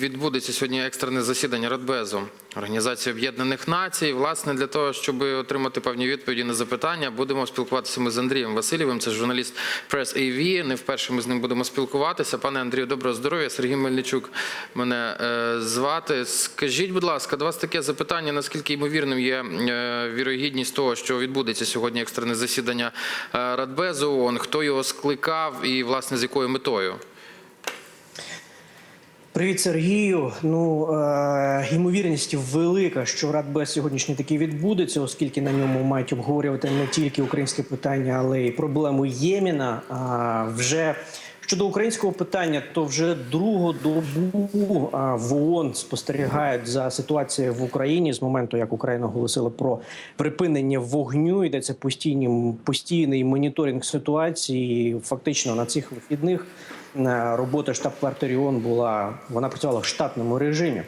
відбудеться сьогодні екстрене засідання Радбезу Організації Об'єднаних Націй. Власне, для того, щоб отримати певні відповіді на запитання, будемо спілкуватися ми з Андрієм Васильєвим. Це журналіст Press AV. Не вперше ми з ним будемо спілкуватися. Пане Андрію, доброго здоров'я. Сергій Мельничук мене е, звати. Скажіть, будь ласка, до вас таке запитання: наскільки ймовірним є е, вірогідність того, що відбудеться сьогодні екстрене засідання е, Радбезу ООН? Хто його скликав і власне з якою метою? Привіт, Сергію. Ну е, ймовірність велика, що Радбез сьогоднішній такий відбудеться, оскільки на ньому мають обговорювати не тільки українське питання, але й проблему Єміна. А вже щодо українського питання, то вже другу добу в ООН спостерігають за ситуацією в Україні з моменту, як Україна оголосила про припинення вогню. Йдеться постійні постійний моніторинг ситуації. Фактично на цих вихідних робота штаб-квартирі ООН була вона працювала в штатному режимі.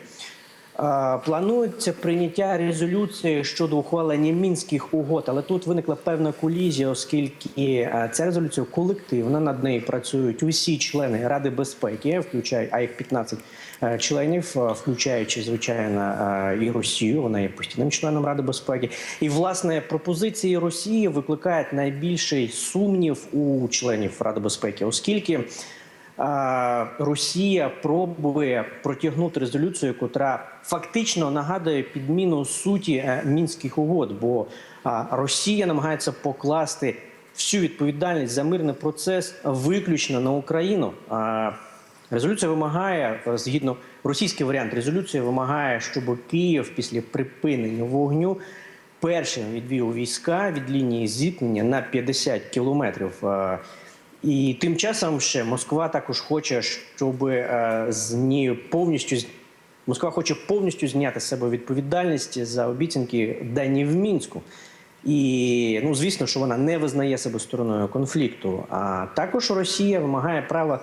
Е, Планується прийняття резолюції щодо ухвалення мінських угод, але тут виникла певна колізія, оскільки е, ця резолюція колективна над нею працюють усі члени Ради безпеки, включають а їх 15 е, членів, е, включаючи звичайно е, і Росію. Вона є постійним членом Ради безпеки. І власне пропозиції Росії викликають найбільший сумнів у членів Ради безпеки, оскільки. Росія пробує протягнути резолюцію, котра фактично нагадує підміну суті е, мінських угод, бо Росія намагається покласти всю відповідальність за мирний процес виключно на Україну. Резолюція вимагає е, згідно російський варіант резолюції вимагає, щоб Київ після припинення вогню першим відвів війська від лінії зіткнення на 50 кілометрів. І тим часом ще Москва також хоче, щоб е, з нею повністю Москва хоче повністю зняти з себе відповідальність за обіцянки дані в мінську. І ну звісно, що вона не визнає себе стороною конфлікту. А також Росія вимагає права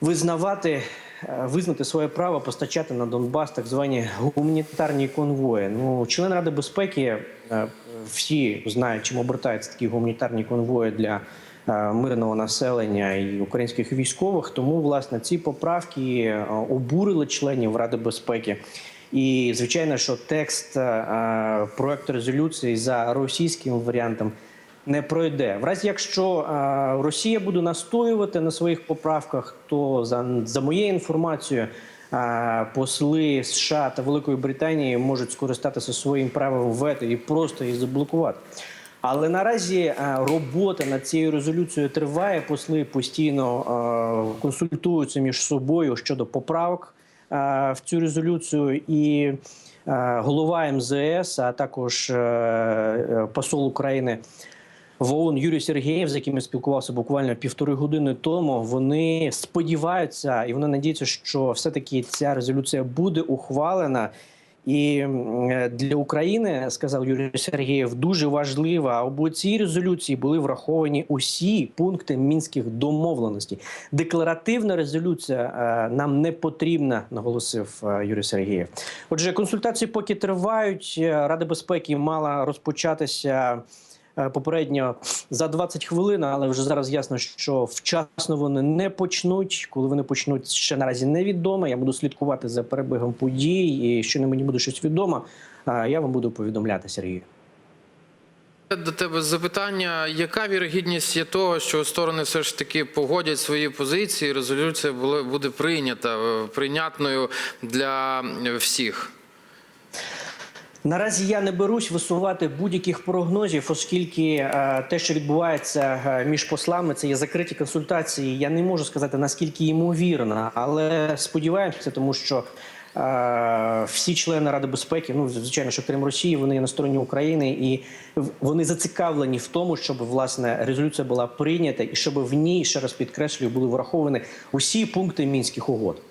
визнавати, е, визнати своє право постачати на Донбас так звані гуманітарні конвої. Ну, член Ради безпеки е, всі знають, чим обертаються такі гуманітарні конвої для мирного населення і українських військових. Тому власне ці поправки е, обурили членів Ради безпеки. І звичайно, що текст е, е, проекту резолюції за російським варіантом не пройде. В разі, якщо е, Росія буде настоювати на своїх поправках, то за, за моєю інформацією, е, посли США та Великої Британії можуть скористатися своїм правом вето і просто їх заблокувати. Але наразі е, робота над цією резолюцією триває. Посли постійно е, консультуються між собою щодо поправок е, в цю резолюцію і голова МЗС, а також посол України в ООН Юрій Сергієв, з яким я спілкувався буквально півтори години тому. Вони сподіваються і вони надіються, що все-таки ця резолюція буде ухвалена. І е, для України сказав Юрій Сергієв дуже важливо, аби у цій резолюції були враховані усі пункти мінських домовленостей. Декларативна резолюція е, нам не потрібна, наголосив е, Юрій Сергієв. Отже, консультації поки тривають. Рада безпеки мала розпочатися. Е, Попередньо за 20 хвилин, але вже зараз ясно, що вчасно вони не почнуть. Коли вони почнуть, ще наразі невідомо. Я буду слідкувати за перебігом подій, і що не мені буде щось відомо, я вам буду повідомляти, Сергію. До тебе запитання: яка вірогідність є того, що сторони все ж таки погодять свої позиції? Резолюція буде прийнята е, прийнятною для всіх? Наразі я не берусь висувати будь-яких прогнозів, оскільки е, те, що відбувається е, між послами, це є закриті консультації. Я не можу сказати наскільки ймовірно, але сподіваємося, тому що е, всі члени Ради безпеки, ну звичайно, що крім Росії, вони є на стороні України, і вони зацікавлені в тому, щоб власне резолюція була прийнята, і щоб в ній ще раз підкреслюю, були враховані усі пункти мінських угод.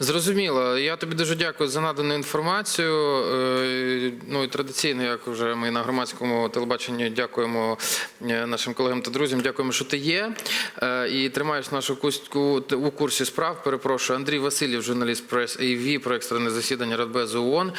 Зрозуміло. Я тобі дуже дякую за надану інформацію. Е, Ну і традиційно, як вже ми на громадському телебаченні дякуємо е, нашим колегам та друзям. Дякуємо, що ти є. Е, І тримаєш нашу кустку у курсі справ. Перепрошую, Андрій Васильєв, журналіст прес AV про екстрене засідання Радбезу ООН.